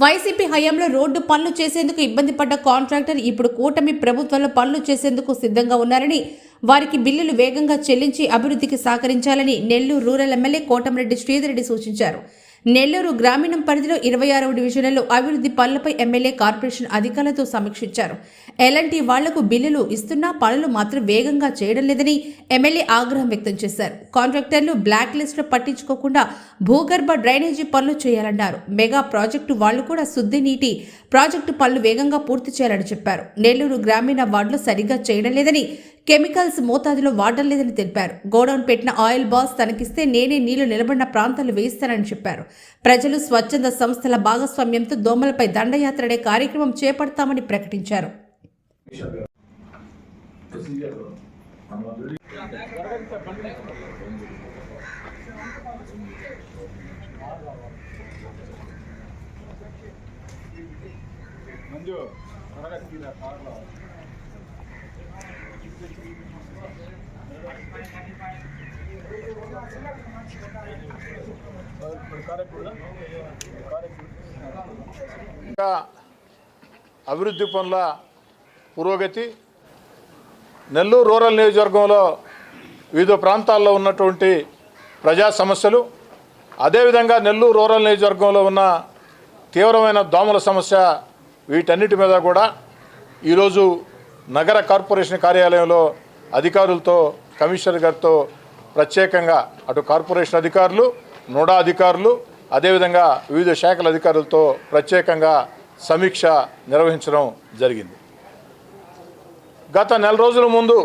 YCP హయాంలో road పనులు చేసేందుకు ఇబ్బంది పడ్డ కాంట్రాక్టర్ ఇప్పుడు కూటమి ప్రభుత్వంలో పనులు చేసేందుకు సిద్ధంగా ఉన్నారని వారికి బిల్లులు వేగంగా చెల్లించి అభివృద్ధికి సహకరించాలని నెల్లూరు రూరల్ ఎమ్మెల్యే కోటమిరెడ్డి శ్రీధరెడ్డి సూచించారు. నెల్లూరు గ్రామీణం పరిధిలో ఇరవై ఆరవ డివిజన్లలో అభివృద్ధి పనులపై ఎమ్మెల్యే కార్పొరేషన్ అధికారులతో సమీక్షించారు. ఎలాంటి వాళ్ళకు బిల్లులు ఇస్తున్నా పనులు మాత్రం వేగంగా చేయడం లేదని ఎమ్మెల్యే ఆగ్రహం వ్యక్తం చేశారు. కాంట్రాక్టర్లు బ్లాక్ లిస్టులు పట్టించుకోకుండా భూగర్భ డ్రైనేజీ పనులు చేయాలన్నారు. మెగా ప్రాజెక్టు వాళ్ళు కూడా శుద్ధి నీటి ప్రాజెక్టు పనులు వేగంగా పూర్తి చేయాలని చెప్పారు. నెల్లూరు గ్రామీణ వార్డులు సరిగ్గా చేయడం లేదని కెమికల్స్ మోతాదులో వాడడం లేదని తెలిపారు. గోడౌన్ పెట్టిన ఆయిల్ బాస్ తనకిస్తే నేనే నీళ్ళు నిలబడిన ప్రాంతాలు వేయిస్తానని చెప్పారు. ప్రజలు స్వచ్ఛంద సంస్థల భాగస్వామ్యంతో దోమలపై దండయాత్ర అనే కార్యక్రమం చేపడతామని ప్రకటించారు. మంజు త్వరగా తీరా కార్లో. అభివృద్ధి పనుల పురోగతి. నెల్లూరు రూరల్ నియోజకవర్గంలో వివిధ ప్రాంతాల్లో ఉన్నటువంటి ప్రజా సమస్యలు అదేవిధంగా నెల్లూరు రూరల్ నియోజకవర్గంలో ఉన్న తీవ్రమైన దోమల సమస్య వీటన్నిటి మీద కూడా ఈరోజు నగర కార్పొరేషన్ కార్యాలయంలో అధికారులతో కమిషనర్ గారితో ప్రత్యేకంగా అటు కార్పొరేషన్ అధికారులు నోడా అధికారులు అదేవిధంగా వివిధ శాఖల అధికారులతో ప్రత్యేకంగా సమీక్ష నిర్వహించడం జరిగింది. గత నెల రోజుల ముందు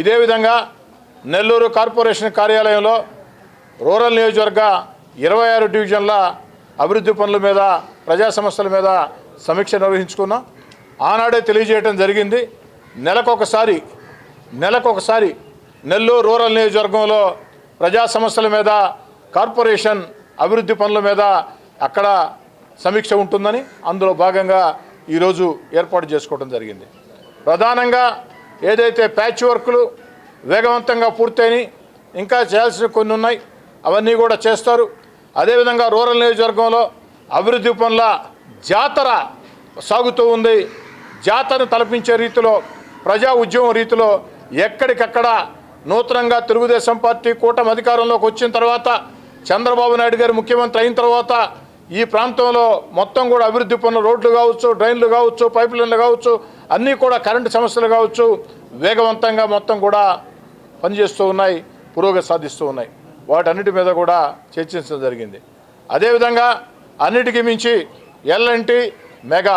ఇదే విధంగా నెల్లూరు కార్పొరేషన్ కార్యాలయంలో రూరల్ నియోజకవర్గ ఇరవై ఆరు డివిజన్ల అభివృద్ధి పనుల మీద ప్రజా సమస్యల మీద సమీక్ష నిర్వహించుకున్నాం. ఆనాడే తెలియజేయడం జరిగింది. నెలకొకసారి నెలకొకసారి నెల్లూరు రూరల్ నియోజకవర్గంలో ప్రజా సమస్యల మీద కార్పొరేషన్ అభివృద్ధి పనుల మీద అక్కడ సమీక్ష ఉంటుందని అందులో భాగంగా ఈరోజు ఏర్పాటు చేసుకోవడం జరిగింది. ప్రధానంగా ఏదైతే ప్యాచ్ వర్క్లు వేగవంతంగా పూర్తయినాయి ఇంకా చేయాల్సిన కొన్ని ఉన్నాయి అవన్నీ కూడా చేస్తారు. అదేవిధంగా రూరల్ నియోజకవర్గంలో అభివృద్ధి పనుల జాతర సాగుతూ ఉంది. జాతరను తలపించే రీతిలో ప్రజా ఉద్యమం రీతిలో ఎక్కడికక్కడ నూతనంగా తెలుగుదేశం పార్టీ కూటమి అధికారంలోకి వచ్చిన తర్వాత చంద్రబాబు నాయుడు గారు ముఖ్యమంత్రి అయిన తర్వాత ఈ ప్రాంతంలో మొత్తం కూడా అభివృద్ధి పనులు రోడ్లు కావచ్చు డ్రైన్లు కావచ్చు పైప్ లైన్లు కావచ్చు అన్నీ కూడా కరెంటు సమస్యలు కావచ్చు వేగవంతంగా మొత్తం కూడా పనిచేస్తూ ఉన్నాయి పురోగతి సాధిస్తూ ఉన్నాయి. వాటన్నిటి మీద కూడా చర్చించడం జరిగింది. అదేవిధంగా అన్నిటికీ మించి ఎల్ఎన్టీ మెగా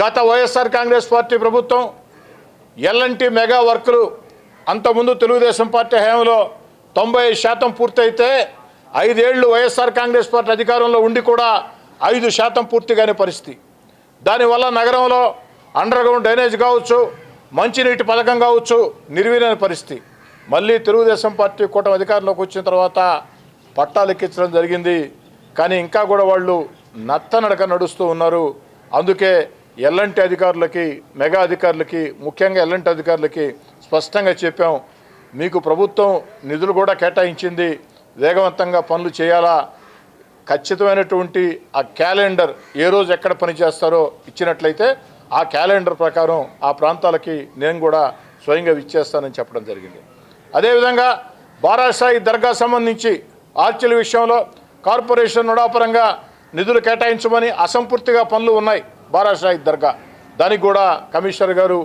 గత వైఎస్ఆర్ కాంగ్రెస్ పార్టీ ప్రభుత్వం ఎల్ఎన్టీ మెగా వర్కులు అంతకుముందు తెలుగుదేశం పార్టీ హయాంలో తొంభై శాతం పూర్తయితే ఐదేళ్ళు వైఎస్ఆర్ కాంగ్రెస్ పార్టీ అధికారంలో ఉండి కూడా ఐదు శాతం పూర్తిగానే పరిస్థితి. దానివల్ల నగరంలో అండర్ గ్రౌండ్ డ్రైనేజ్ కావచ్చు మంచినీటి పథకం కావచ్చు నిర్వీర్యమైన పరిస్థితి. మళ్ళీ తెలుగుదేశం పార్టీ కూటమి అధికారంలోకి వచ్చిన తర్వాత పట్టాలు ఎక్కించడం జరిగింది. కానీ ఇంకా కూడా వాళ్ళు నత్తనడక నడుస్తూ ఉన్నారు. అందుకే ఎల్లంటి అధికారులకి మెగా అధికారులకి ముఖ్యంగా ఎల్లంటి అధికారులకి స్పష్టంగా చెప్పాం. మీకు ప్రభుత్వం నిధులు కూడా కేటాయించింది. వేగవంతంగా పనులు చేయాలా? ఖచ్చితమైనటువంటి ఆ క్యాలెండర్ ఏ రోజు ఎక్కడ పనిచేస్తారో ఇచ్చినట్లయితే ఆ క్యాలెండర్ ప్రకారం ఆ ప్రాంతాలకి నేను కూడా స్వయంగా ఇచ్చేస్తానని చెప్పడం జరిగింది. అదేవిధంగా బారాసాయి దర్గా సంబంధించి ఆర్చిల విషయంలో కార్పొరేషన్ నుడాపరంగా నిధులు కేటాయించమని అసంపూర్తిగా పనులు ఉన్నాయి. బారాషాహి దర్గా. దానికి కూడా కమిషనర్ గారు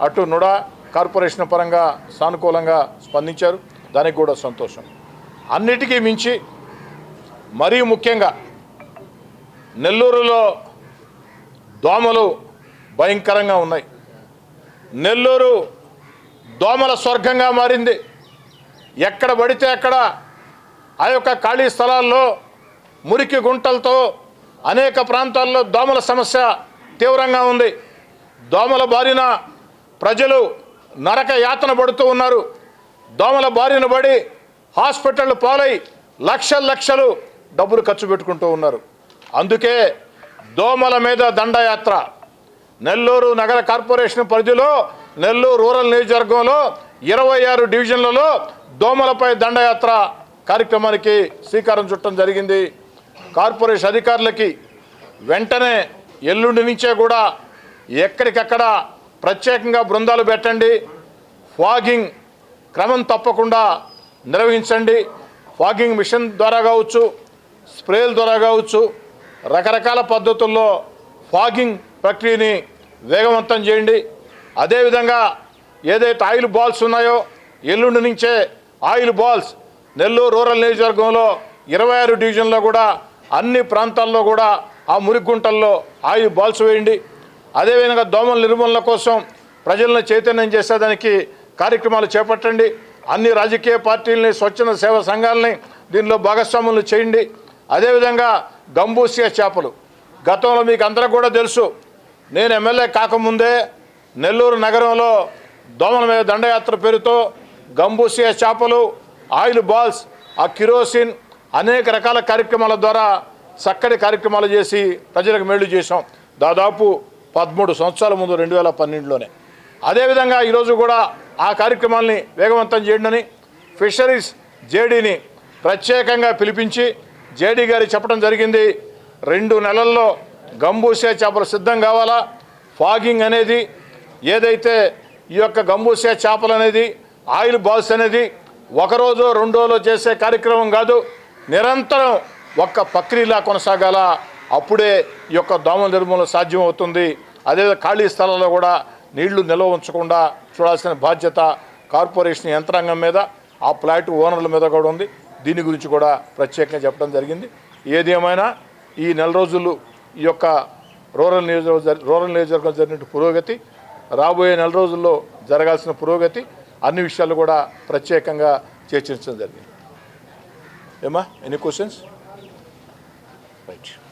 అటు నుడా కార్పొరేషన్ పరంగా సానుకూలంగా స్పందించారు. దానికి కూడా సంతోషం. అన్నిటికీ మించి మరీ ముఖ్యంగా నెల్లూరులో దోమలు భయంకరంగా ఉన్నాయి. నెల్లూరు దోమల స్వర్గంగా మారింది. ఎక్కడ పడితే అక్కడ ఆ యొక్క ఖాళీ స్థలాల్లో మురికి గుంటలతో అనేక ప్రాంతాల్లో దోమల సమస్య తీవ్రంగా ఉంది. దోమల బారిన ప్రజలు నరక యాతన పడుతూ ఉన్నారు. దోమల బారిన పడి హాస్పిటల్ పాలై లక్షల లక్షలు డబ్బులు ఖర్చు పెట్టుకుంటూ ఉన్నారు. అందుకే దోమల మీద దండయాత్ర. నెల్లూరు నగర కార్పొరేషన్ పరిధిలో నెల్లూరు రూరల్ నియోజకవర్గంలో ఇరవై ఆరు డివిజన్లలో దోమలపై దండయాత్ర కార్యక్రమానికి శ్రీకారం చుట్టడం జరిగింది. కార్పొరేషన్ అధికారులకి వెంటనే ఎల్లుండి నుంచే కూడా ఎక్కడికక్కడ ప్రత్యేకంగా బృందాలు పెట్టండి. ఫాగింగ్ క్రమం తప్పకుండా నిర్వహించండి. ఫాగింగ్ మిషన్ ద్వారా కావచ్చు స్ప్రేల ద్వారా కావచ్చు రకరకాల పద్ధతుల్లో ఫాగింగ్ ప్రక్రియని వేగవంతం చేయండి. అదేవిధంగా ఏదైతే ఆయిల్ బాల్స్ ఉన్నాయో ఎల్లుండి నుంచే ఆయిల్ బాల్స్ నెల్లూరు రూరల్ నియోజకవర్గంలో ఇరవై ఆరు డివిజన్లో కూడా అన్ని ప్రాంతాల్లో కూడా ఆ మురిగుంటల్లో ఆయిల్ బాల్స్ వేయండి. అదేవిధంగా దోమల నిర్మూలన కోసం ప్రజలను చైతన్యం చేసేదానికి కార్యక్రమాలు చేపట్టండి. అన్ని రాజకీయ పార్టీలని స్వచ్ఛంద సేవా సంఘాలని దీనిలో భాగస్వాములు చేయండి. అదేవిధంగా గంబూసియా చేపలు. గతంలో మీకు అందరికి కూడా తెలుసు నేను ఎమ్మెల్యే కాకముందే నెల్లూరు నగరంలో దోమల మీద దండయాత్ర పేరుతో గంబూసియా చేపలు ఆయిల్ బాల్స్ ఆ కిరోసిన్ అనేక రకాల కార్యక్రమాల ద్వారా చక్కటి కార్యక్రమాలు చేసి ప్రజలకు మేలు చేశాం. దాదాపు పదమూడు సంవత్సరాల ముందు రెండు వేల పన్నెండులోనే. అదేవిధంగా ఈరోజు కూడా ఆ కార్యక్రమాల్ని వేగవంతం చేయండి ఫిషరీస్ జేడీని ప్రత్యేకంగా పిలిపించి జేడీ గారి చెప్పడం జరిగింది. రెండు నెలల్లో గంబూసే చేపలు సిద్ధం కావాలా? ఫాగింగ్ అనేది ఏదైతే ఈ యొక్క గంబూసే చేపలు అనేది ఆయిల్ బాల్స్ అనేది ఒకరోజు రెండు రోజులు చేసే కార్యక్రమం కాదు. నిరంతరం ఒక్క ప్రక్రియలా కొనసాగాల. అప్పుడే ఈ యొక్క దోమల నిర్మూలన సాధ్యం అవుతుంది అదే ఖాళీ స్థలాల్లో కూడా నీళ్ళు నిల్వ ఉంచకుండా చూడాల్సిన బాధ్యత కార్పొరేషన్ యంత్రాంగం మీద ఆ ఫ్లాట్ ఓనర్ల మీద కూడా ఉంది. దీని గురించి కూడా ప్రత్యేకంగా చెప్పడం జరిగింది. ఏది ఏమైనా ఈ నెల రోజులు ఈ యొక్క రూరల్ నియోజకవర్గం రూరల్ నియోజకవర్గం జరిగిన పురోగతి రాబోయే నెల రోజుల్లో జరగాల్సిన పురోగతి అన్ని విషయాలు కూడా ప్రత్యేకంగా చర్చించడం జరిగింది. Emma, any questions? Right.